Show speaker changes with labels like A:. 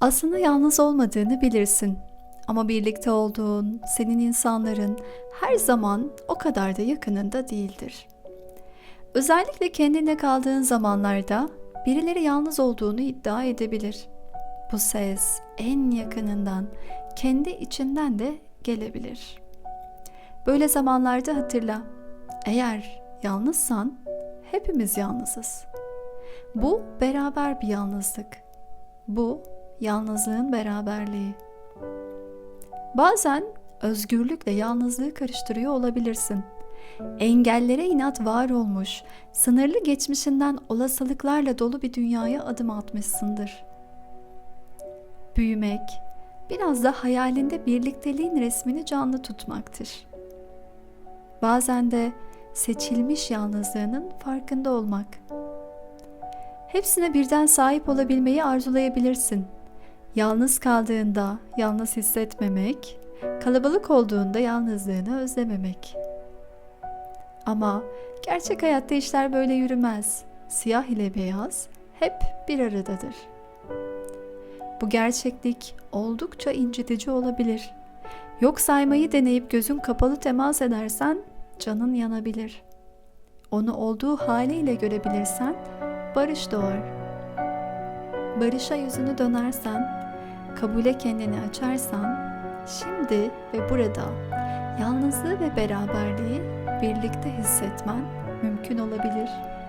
A: Aslında yalnız olmadığını bilirsin. Ama birlikte olduğun, senin insanların her zaman o kadar da yakınında değildir. Özellikle kendine kaldığın zamanlarda birileri yalnız olduğunu iddia edebilir. Bu ses en yakınından, kendi içinden de gelebilir. Böyle zamanlarda hatırla. Eğer yalnızsan hepimiz yalnızız. Bu beraber bir yalnızlık. Bu yalnızlığın beraberliği. Bazen özgürlükle yalnızlığı karıştırıyor olabilirsin. Engellere inat var olmuş, sınırlı geçmişinden olasılıklarla dolu bir dünyaya adım atmışsındır. Büyümek, biraz da hayalinde birlikteliğin resmini canlı tutmaktır. Bazen de seçilmiş yalnızlığının farkında olmak. Hepsine birden sahip olabilmeyi arzulayabilirsin. Yalnız kaldığında yalnız hissetmemek, kalabalık olduğunda yalnızlığını özlememek. Ama gerçek hayatta işler böyle yürümez. Siyah ile beyaz hep bir aradadır. Bu gerçeklik oldukça incitici olabilir. Yok saymayı deneyip gözün kapalı temas edersen canın yanabilir. Onu olduğu haliyle görebilirsen barış doğar. Barışa yüzünü dönersen, kabule kendini açarsan, şimdi ve burada yalnızlığı ve beraberliği birlikte hissetmen mümkün olabilir.''